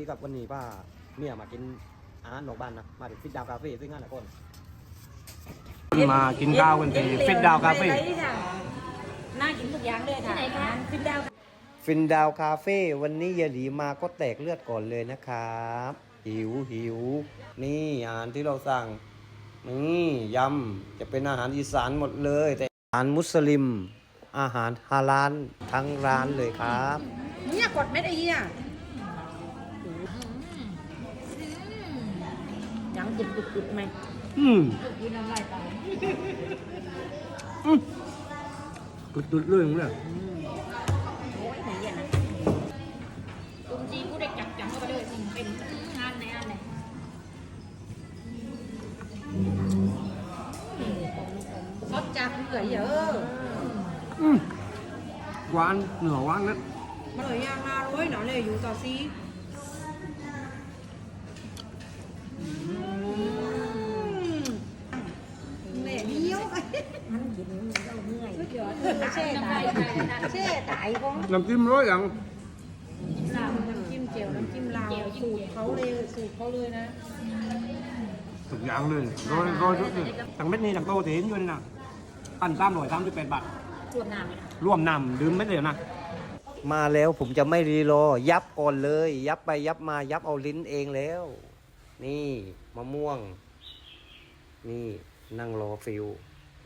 ดีครับวันนี้ป้าเมียมากินอาหารนอกบ้านนะ มาถึงฟิตดาวคาเฟ่ซึ่งงานนะคนมากินข้าวกันที่ฟิตดาวคาเฟ่น่ากินทุกอย่างเลยค่ะที่ไหนคะฟิตดาวฟินดาวคาเฟ่วันนี้ยายหลีมาก็แตกเลือดก่อนเลยนะครับ หิวหิว นี่อาหารที่เราสั่ง นี่ยำจะเป็นอาหารอีสานหมดเลย แต่อาหารมุสลิม อาหารฮาลาลทั้งร้านเลยครับ เนี่ยกดเม็ดไอ้เหี้ย ยังจิบจุดจุดไหมอืมกินน้ำลายตาดุดๆเรื่องเลยโอ้ยไหนเหี้ยนะตุ้มจีกูได้จับจับเข้าไปเลยเป็นงานในงานไหนซดจับเหนื่อยเยอะอืมหวานเหนือหวานนะมันเลยยางนาร้อยหนอเลยอยู่ต่อซีเหนื่อยเนี้ยวมันกินเรา เมื่อยเช่ตายเช่ตายก็น้ำจิ้มร้อยอย่างน้ำจิ้มเจียวน้ำจิ้มลาวสูตรเขาเลยสูตรเขาเลยนะทุกอย่างเลยร้อยร้อยทุกเลยตั้งเม็ดนี้ตั้งโตเห็นอยู่นี่นะพันสามร้อยสามสิบแปดบาทรวมน้ำเลยนะรวมน้ำดื่มเม็ดเดียวนะมาแล้วผมจะไม่รีรอ ยับก่อนเลย ยับไปยับมายับเอาลิ้นเองแล้ว นี่มะม่วง นี่นั่งรอฟิว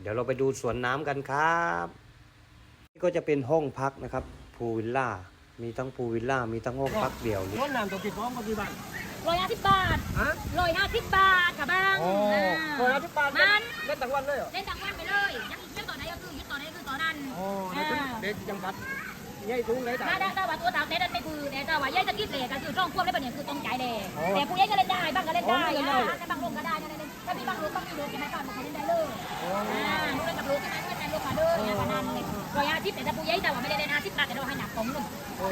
เดี๋ยวเราไปดูสวนน้ำกันครับนี่ก็จะเป็นห้องพักนะครับพูลวิลล่ามีทั้งพูลวิลล่ามีทั้งห้องพักเดี่ยวร้อนน้ำตัวติดร้อนก็กี่บาทร้อยห้าสิบบาทฮะร้อยห้าสิบบาทค่ะบ้างโอ้อ่าร้อยห้าสิบบาทมันเล่นทั้งวันเลยเหรอเล่นต่างวันไปเลยยังยึดต่อไหนก็คือยึดต่อไหนคือต่อนั้นโอ้เด็กยังกัดใหญ่สูงเลยถ้าจ้ะได้ถ้าว่าตัวสาวเต้นไม่คือแต่ถ้าว่าย่ายจะกินเลยก็คือช่องควบได้ปะเนี่ยคือต้องจ่ายเลยอ๋อแต่ผู้ใหญ่ก็เล่นได้บ้างก็เล่นได้อ๋อเล่นได้อ่าแต่บางลงก็ได้ นะเล่นถ้บางลงบางมีลงใช่ไหมบ้างมันเล่นได้เลยอ่าลูกเล่นกับลูกใช่ไหมเล่นได้ลูกมาเด้อเนี่ยขนาดนี้รอยห้าสิบแต่ถ้าผู้ใหญ่แต่ว่าไม่ได้เล่นห้าสิบบาทแต่เราให้หนักของหนุ่ม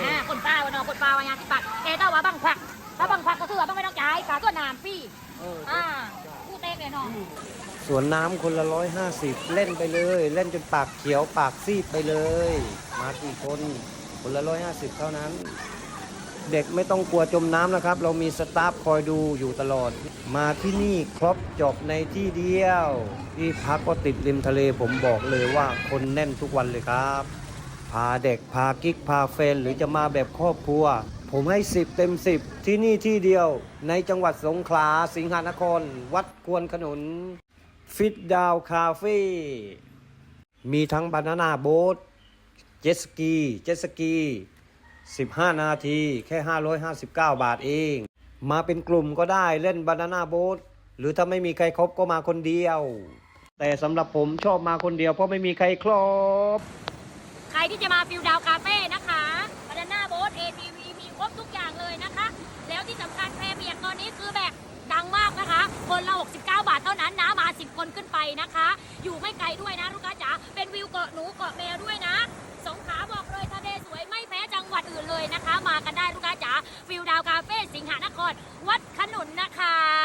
อ่าคนป้าวันนอคนป้าวันห้าสิบบาทแต่ถ้าว่าบางควักถ้าบางควักก็คือว่าไม่ต้องจ่ายค่าตัวน้ำฟรีอ่าผู้เต้เลยเนาะสวนน้ำคนละร้อยห้าสิบเล่นไปเลย เล่นจนปากเขียวปากซีดไปเลย มากี่คนคนละร้อยห้าสิบเท่านั้น เด็กไม่ต้องกลัวจมน้ำนะครับ เรามีสตาฟคอยดูอยู่ตลอด มาที่นี่ครบจบในที่เดียว ที่พักก็ติดริมทะเลผมบอกเลยว่าคนแน่นทุกวันเลยครับ พาเด็กพากิ๊กพาแฟนหรือจะมาแบบครอบครัว ผมให้ 10 เต็ม 10 ที่นี่ที่เดียว ในจังหวัดสงขลาสิงหานคร วัดควนขนุน ฟิตดาวคาเฟ่มีทั้งบานาน่าโบ๊ทเจ็ตสกี เจ็ตสกี 15 นาที แค่ 559 บาทเอง มาเป็นกลุ่มก็ได้เล่นบานาน่าโบ๊ทหรือถ้าไม่มีใครครบก็มาคนเดียว แต่สำหรับผมชอบมาคนเดียวเพราะไม่มีใครครบ ใครที่จะมาฟิลดาวคาเฟ่นะคะบานาน่าโบ๊ท ATV มีครบทุกอย่างเลยนะคะ แล้วที่สำคัญแพรเบียกตอนนี้คือแบบดังมากนะคะ คนละ 69 บาทเท่านั้นนะมา 10 คนขึ้นไปนะคะ อยู่ไม่ไกลด้วยนะลูกค้าจ๋าเป็นวิวเกาะหนู รวัดขนุนนะคะ